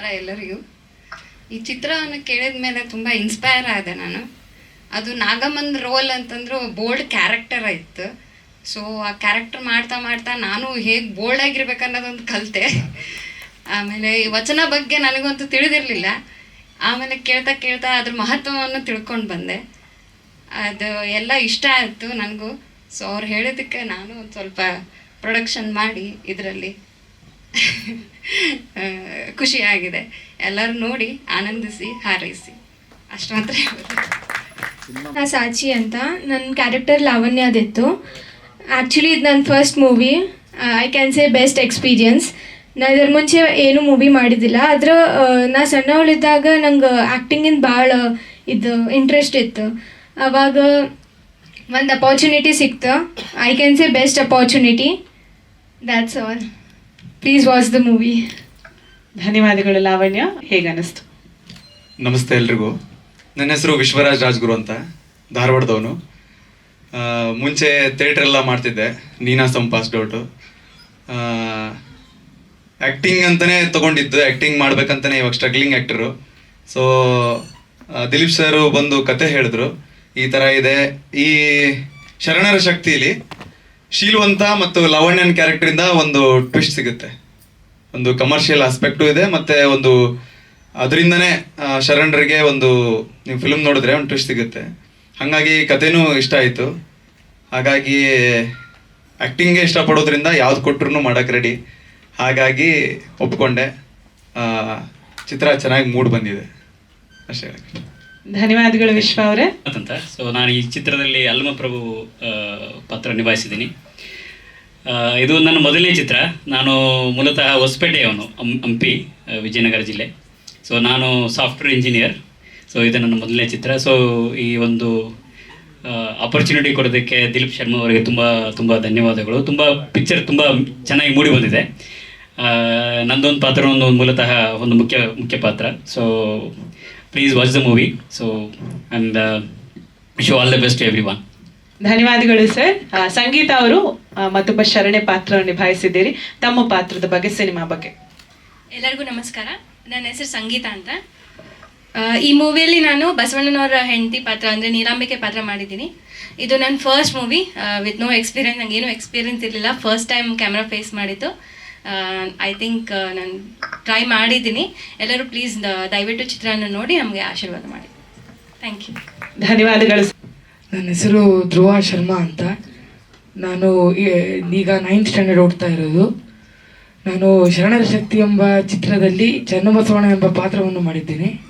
ನಮಸ್ಕಾರ ಎಲ್ಲರಿಗೂ. ಈ ಚಿತ್ರವನ್ನು ಕೇಳಿದ ಮೇಲೆ ತುಂಬ ಇನ್ಸ್ಪೈರ್ ಆದೆ ನಾನು. ಅದು ನಾಗಮ್ಮನ ರೋಲ್ ಅಂತಂದ್ರೆ ಬೋಲ್ಡ್ ಕ್ಯಾರೆಕ್ಟರ್ ಆಯಿತು ಸೊ ಆ ಕ್ಯಾರೆಕ್ಟರ್ ಮಾಡ್ತಾ ಮಾಡ್ತಾ ನಾನು ಹೇಗೆ ಬೋಲ್ಡ್ ಆಗಿರ್ಬೇಕು ಅನ್ನೋದೊಂದು ಕಲಿತೆ. ಆಮೇಲೆ ಈ ವಚನ ಬಗ್ಗೆ ನನಗಂತೂ ತಿಳಿದಿರಲಿಲ್ಲ. ಆಮೇಲೆ ಕೇಳ್ತಾ ಕೇಳ್ತಾ ಅದ್ರ ಮಹತ್ವವನ್ನು ತಿಳ್ಕೊಂಡು ಬಂದೆ. ಅದು ಎಲ್ಲ ಇಷ್ಟ ಆಯಿತು ನನಗೂ. ಸೊ ಅವ್ರು ಹೇಳಿದ್ದಕ್ಕೆ ನಾನು ಒಂದು ಸ್ವಲ್ಪ ಪ್ರೊಡಕ್ಷನ್ ಮಾಡಿ ಇದರಲ್ಲಿ. ಖುಷಿಯಾಗಿದೆ. ಎಲ್ಲರೂ ನೋಡಿ ಆನಂದಿಸಿ ಹಾರೈಸಿ. ಅಷ್ಟು ಮಾತ್ರ ಹೇಳ್ಬೋದು. ನಾ ಸಾಚಿ ಅಂತ ನನ್ನ ಕ್ಯಾರೆಕ್ಟರ್ ಲಾವಣ್ಯದಿತ್ತು ಆ್ಯಕ್ಚುಲಿ ಇದು ನನ್ನ first movie I can say best experience ನಾ ಇದ್ರ ಮುಂಚೆ ಏನೂ ಮೂವಿ ಮಾಡಿದ್ದಿಲ್ಲ. ಆದ್ರೆ ನಾ ಸಣ್ಣವಳಿದ್ದಾಗ ನಂಗೆ ಆ್ಯಕ್ಟಿಂಗಿಂದ ಭಾಳ ಇದು ಇಂಟ್ರೆಸ್ಟ್ ಇತ್ತು. ಅವಾಗ ಒಂದು ಅಪಾರ್ಚುನಿಟಿ ಸಿಕ್ತು. I can say best opportunity that's all please watch the movie ಧನ್ಯವಾದಗಳು ಲಾವಣ್ಯ. ಹೇಗನ್ನಿಸ್ತು ನಮಸ್ತೆ ಎಲ್ರಿಗೂ. ನನ್ನ ಹೆಸರು ವಿಶ್ವರಾಜ್ ರಾಜ್ಗುರು ಅಂತ. ಧಾರವಾಡದವನು. ಮುಂಚೆ ಥಿಯೇಟರ್ ಎಲ್ಲ ಮಾಡ್ತಿದ್ದೆ. ನೀನಾ ಸಂಪಾಸ್ ಡೌಟು. ಆ್ಯಕ್ಟಿಂಗ್ ಅಂತಲೇ ತೊಗೊಂಡಿದ್ದು. ಆ್ಯಕ್ಟಿಂಗ್ ಮಾಡ್ಬೇಕಂತಲೇ ಇವಾಗ struggling actor so Dileep sir ಬಂದು ಕತೆ ಹೇಳಿದ್ರು. ಈ ಥರ ಇದೆ. ಈ ಶರಣರ ಶಕ್ತಿಲಿ ಶೀಲವಂತ ಮತ್ತು ಲವಣ್ಯನ್ ಕ್ಯಾರೆಕ್ಟರಿಂದ ಒಂದು ಟ್ವಿಸ್ಟ್ ಸಿಗುತ್ತೆ. ಒಂದು ಕಮರ್ಷಿಯಲ್ ಆಸ್ಪೆಕ್ಟು ಇದೆ ಮತ್ತೆ ಒಂದು ಅದರಿಂದನೇ ಶರಣರಿಗೆ ಒಂದು ನೀವು ಫಿಲ್ಮ್ ನೋಡಿದ್ರೆ ಒಂದು ಟ್ವಿಸ್ಟ್ ಸಿಗುತ್ತೆ. ಹಾಗಾಗಿ ಕಥೆನೂ ಇಷ್ಟ ಆಯಿತು. ಹಾಗಾಗಿ ಆ್ಯಕ್ಟಿಂಗ್ಗೆ ಇಷ್ಟಪಡೋದ್ರಿಂದ ಯಾವ್ದು ಕೊಟ್ರು ಮಾಡೋಕ್ಕೆ ರೆಡಿ ಹಾಗಾಗಿ ಒಪ್ಕೊಂಡೆ. ಆ, ಚಿತ್ರ ಚೆನ್ನಾಗಿ ಮೂಡ್ ಬಂದಿದೆ. ಅಷ್ಟೇ ಧನ್ಯವಾದಗಳು ವಿಶ್ವ ಅವರೇ. ಅದಂತ ಸೊ ನಾನು ಈ ಚಿತ್ರದಲ್ಲಿ ಅಲ್ಮ ಪ್ರಭು ಪಾತ್ರ ನಿಭಾಯಿಸಿದ್ದೀನಿ. ಇದು ನನ್ನ ಮೊದಲನೇ ಚಿತ್ರ. ನಾನು ಮೂಲತಃ ಹೊಸಪೇಟೆಯವನು, ಅಂ, ಹಂಪಿ ವಿಜಯನಗರ ಜಿಲ್ಲೆ. ಸೊ ನಾನು ಸಾಫ್ಟ್ವೇರ್ ಇಂಜಿನಿಯರ್. ಸೊ ಇದು ನನ್ನ ಮೊದಲನೇ ಚಿತ್ರ. ಸೊ ಈ ಒಂದು ಆಪರ್ಚುನಿಟಿ ಕೊಡೋದಕ್ಕೆ ದಿಲೀಪ್ ಶರ್ಮಾ ಅವರಿಗೆ ತುಂಬ ತುಂಬ ಧನ್ಯವಾದಗಳು. ತುಂಬ ಪಿಕ್ಚರ್ ತುಂಬ ಚೆನ್ನಾಗಿ ಮೂಡಿ ಬಂದಿದೆ. ನಂದೊಂದು ಪಾತ್ರ ಒಂದು ಮೂಲತಃ ಒಂದು ಮುಖ್ಯ ಮುಖ್ಯ ಪಾತ್ರ. So please watch the movie so and wish all the best everyone ಧನ್ಯವಾದಗಳು ಸರ್ ಆ, ಸಂಗೀತ ಅವರು ಮತ್ತೊಬ್ಬ ಶರಣೆ ಪಾತ್ರ ನಿಭಾಯಿಸಿದ್ದೀರಿ. ತಮ್ಮ ಪಾತ್ರದ ಬಗ್ಗೆ ಸಿನಿಮಾ ಬಗ್ಗೆ. ಎಲ್ಲರಿಗೂ ನಮಸ್ಕಾರ. ನನ್ನ ಹೆಸರು ಸಂಗೀತ ಅಂತ. ಈ ಮೂವಿಯಲ್ಲಿ ನಾನು ಬಸವಣ್ಣನವರ ಹೆಂಡತಿ ಪಾತ್ರ ಅಂದರೆ ನೀಲಾಂಬಿಕೆ ಪಾತ್ರ ಮಾಡಿದ್ದೀನಿ. ಇದು ನನ್ನ first movie with no experience ನಂಗೆ ಏನೂ ಎಕ್ಸ್ಪೀರಿಯನ್ಸ್ ಇರಲಿಲ್ಲ. ಫಸ್ಟ್ ಟೈಮ್ ಕ್ಯಾಮ್ರಾ ಫೇಸ್ ಮಾಡಿದ್ದು. ಐ ಥಿಂಕ್ ನಾನು ಟ್ರೈ ಮಾಡಿದ್ದೀನಿ. ಎಲ್ಲರೂ ಪ್ಲೀಸ್ ದಯವಿಟ್ಟು ಚಿತ್ರಾನ್ನ ನೋಡಿ ನಮಗೆ ಆಶೀರ್ವಾದ ಮಾಡಿ. ಥ್ಯಾಂಕ್ ಯು ಧನ್ಯವಾದಗಳು. ನನ್ನ ಹೆಸರು ಧ್ರುವ ಶರ್ಮಾ ಅಂತ. ನಾನು ಈಗ ನೈನ್ತ್ ಸ್ಟ್ಯಾಂಡರ್ಡ್ ಓಡ್ತಾ ಇರೋದು. ನಾನು ಶರಣರ ಶಕ್ತಿ ಎಂಬ ಚಿತ್ರದಲ್ಲಿ ಚನ್ನಬಸವಣ್ಣ ಎಂಬ ಪಾತ್ರವನ್ನು ಮಾಡಿದ್ದೇನೆ.